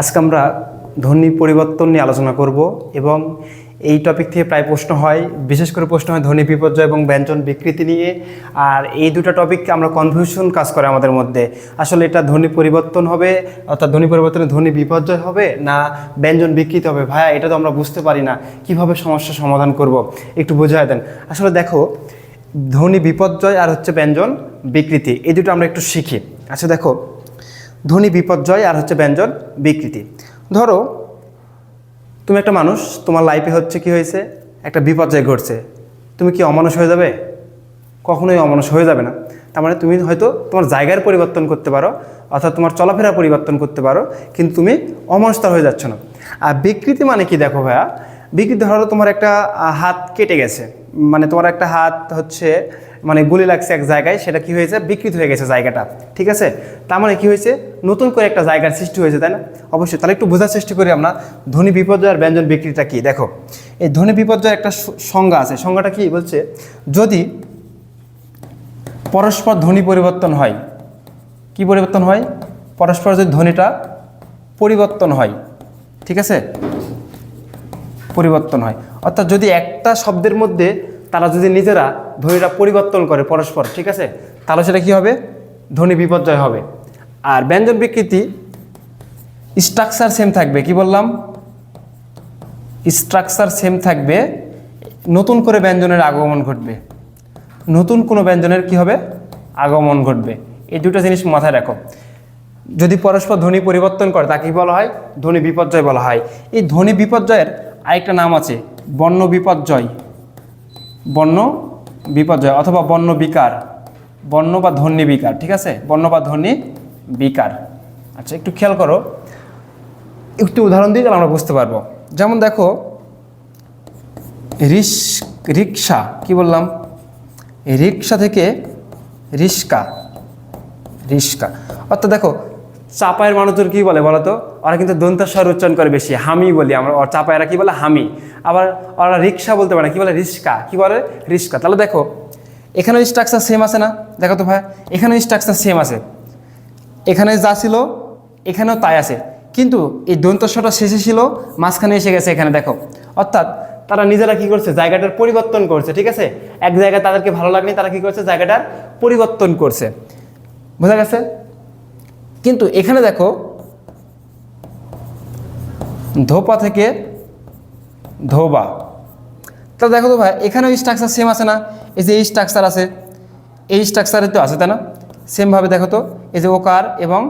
আজকে আমরা ধ্বনি পরিবর্তন নিয়ে আলোচনা করব এবং এই টপিক থেকে প্রায় প্রশ্ন হয়, বিশেষ করে প্রশ্ন হয় ধ্বনি বিপর্যয় এবং ব্যঞ্জন বিকৃতি নিয়ে। আর এই দুটো টপিক আমরা কনফিউশন কাজ করে আমাদের মধ্যে। আসলে এটা ধ্বনি পরিবর্তন হবে, অর্থাৎ ধ্বনি পরিবর্তনে ধ্বনি বিপর্যয় হবে না ব্যঞ্জন বিকৃতি হবে? ভাইয়া, এটা তো আমরা বুঝতে পারি না। কীভাবে সমস্যার সমাধান করব? একটু বোঝায় দেন। আসলে দেখো, ধ্বনি বিপর্যয় আর হচ্ছে ব্যঞ্জন বিকৃতি, এই দুটো আমরা একটু শিখি। আচ্ছা দেখো ধ্বনি বিপর্যয় আর হচ্ছে ব্যঞ্জন বিকৃতি। ধরো, তুমি একটা মানুষ, তোমার লাইফে হচ্ছে কি হয়েছে? একটা বিপর্যয় ঘটছে। তুমি কি অমানুষ হয়ে যাবে? কখনোই অমানুষ হয়ে যাবে না। তার মানে তুমি হয়তো তোমার জায়গার পরিবর্তন করতে পারো, অর্থাৎ তোমার চলাফেরা পরিবর্তন করতে পারো, কিন্তু তুমি অমানুষতা হয়ে যাচ্ছ না। আর বিকৃতি মানে কি দেখো ভাইয়া? বিকৃতি ধরো তোমার একটা হাত কেটে গেছে। মানে তোমার একটা হাত হচ্ছে মানে গুলি লাগছে এক জায়গায়, সেটা কি হয়েছে? বিকৃত হয়ে গেছে জায়গাটা, ঠিক আছে? তার মানে কি হয়েছে? নতুন করে একটা জায়গার সৃষ্টি হয়েছে, তাই না? অবশ্যই, তাহলে একটু বোঝার চেষ্টা করি আমরা ধ্বনি বিপর্যয় আর ব্যঞ্জন বিকৃতিটা কি? দেখো, এই ধ্বনি বিপর্যয়ের একটা সংজ্ঞা আছে, সংজ্ঞাটা কি? বলছে, যদি পরস্পর ধ্বনি পরিবর্তন হয়, কি পরিবর্তন হয়? পরস্পর যদি ধ্বনিটা পরিবর্তন হয়, ঠিক আছে? পরিবর্তন হয়। অর্থাৎ যদি একটা শব্দের মধ্যে তারা যদি নিজেরা ধ্বনিটা পরিবর্তন করে পরস্পর, ঠিক আছে? তাহলে সেটা কী হবে? ধ্বনি বিপর্যয় হবে। আর ব্যঞ্জন বিকৃতি স্ট্রাকচার সেম থাকবে, কি বললাম? স্ট্রাকচার সেম থাকবে, নতুন করে ব্যঞ্জনের আগমন ঘটবে। নতুন কোনো ব্যঞ্জনের কি হবে? আগমন ঘটবে। এই দুটো জিনিস মাথায় রাখো। যদি পরস্পর ধ্বনি পরিবর্তন করে, তাকে কি বলা হয়? ধ্বনি বিপর্যয় বলা হয়। এই ধ্বনি বিপর্যয়ের আরেকটা নাম আছে বর্ণ বিপর্যয়। বর্ণ বিপর্যয় অথবা বর্ণ বিকার। বর্ণ বা ধ্বনি বিকার, ঠিক আছে? বর্ণ বা ধ্বনি বিকার। আচ্ছা একটু খেয়াল করো। একটু উদাহরণ দিয়ে আমরা বুঝতে পারব। যেমন দেখো, রিস, রিক্সা, কি বললাম? রিক্সা থেকে রিস্কা রিস্কা। অর্থাৎ দেখো চাপায়ের মানুষজন কি বলে বলো তো? ওরা কিন্তু দন্তাস্বর উচ্চারণ করে বেশি, হামি বলি আমরা। চাপায়েরা কি বলে? হামি। আবার ওরা রিক্সা বলতে পারে, কি বলে? রিস্কা। কি বলে? রিস্কা। তাহলে দেখো, এখানেও স্ট্রাকচার সেম আছে না? দেখো তো ভাই, এখানেও স্ট্রাকচার সেম আছে। এখানে যা ছিল, এখানেও তাই আছে। কিন্তু এই দন্তস্বটা শেষে ছিল, মাঝখানে এসে গেছে এখানে, দেখো। অর্থাৎ তারা নিজেরা কি করছে? জায়গাটার পরিবর্তন করছে, ঠিক আছে? এক জায়গায় তাদেরকে ভালো লাগনি, তারা কি করছে? জায়গাটার পরিবর্তন করছে। বোঝা গেছে? কিন্তু এখানে দেখো, ধোপা থেকে ধোবা। তা দেখো তো ভাই, এখানেও স্ট্রাকচার সেম আছে না? এই যে এই স্ট্রাকচার আছে, এই স্ট্রাকচারে তো আছে, তাই না? সেমভাবে দেখো তো, এই যে ওকার এবং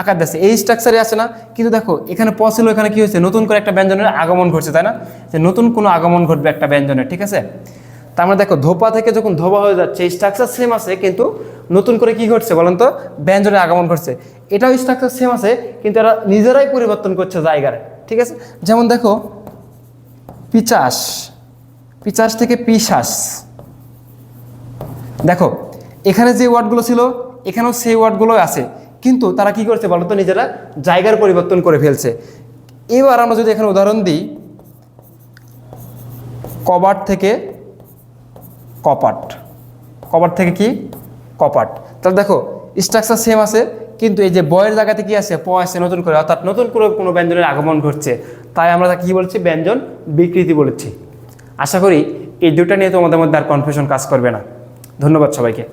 আকার দেশে এই স্ট্রাকচারে আছে না? কিন্তু দেখো, এখানে প ছিল এখানে কি হয়েছে? নতুন করে একটা ব্যঞ্জনের আগমন ঘটছে, তাই না? যে নতুন কোনো আগমন ঘটবে একটা ব্যঞ্জনের, ঠিক আছে? তার মানে দেখো, ধোপা থেকে যখন ধোবা হয়ে যাচ্ছে, এই স্ট্রাকচার সেম আছে, কিন্তু নতুন করে কি ঘটছে বলেন তো? ব্যঞ্জনের আগমন ঘটছে। এটাও স্ট্রাকচার সেম আছে, কিন্তু এরা নিজেরাই পরিবর্তন করছে জায়গার। ঠিক আছে? যেমন দেখো, পিচাস। পিচাস থেকে পিশাস। দেখো, এখানে যে ওয়ার্ডগুলো ছিল, এখানেও সেই ওয়ার্ডগুলো আছে। কিন্তু তারা কি করছে বলো তো? নিজেরা জায়গার পরিবর্তন করে ফেলছে। এবার আমরা যদি এখানে উদাহরণ দিই কবাট থেকে কপাট। কপাট থেকে কি? কপাট তাহলে দেখো স্ট্রাকচার সেম আছে, কিন্তু এই যে বয়ের জায়গাতে কি আছে? প আছে নতুন করে, অর্থাৎ নতুন করে কোনো ব্যঞ্জনের আগমন ঘটছে। তাই আমরা তাকে কি বলছি? ব্যঞ্জন বিকৃতি বলেছি। আশা করি এই দুটা নিয়ে তোমাদের মধ্যে আর কনফিউশন কাজ করবে না। ধন্যবাদ সবাইকে।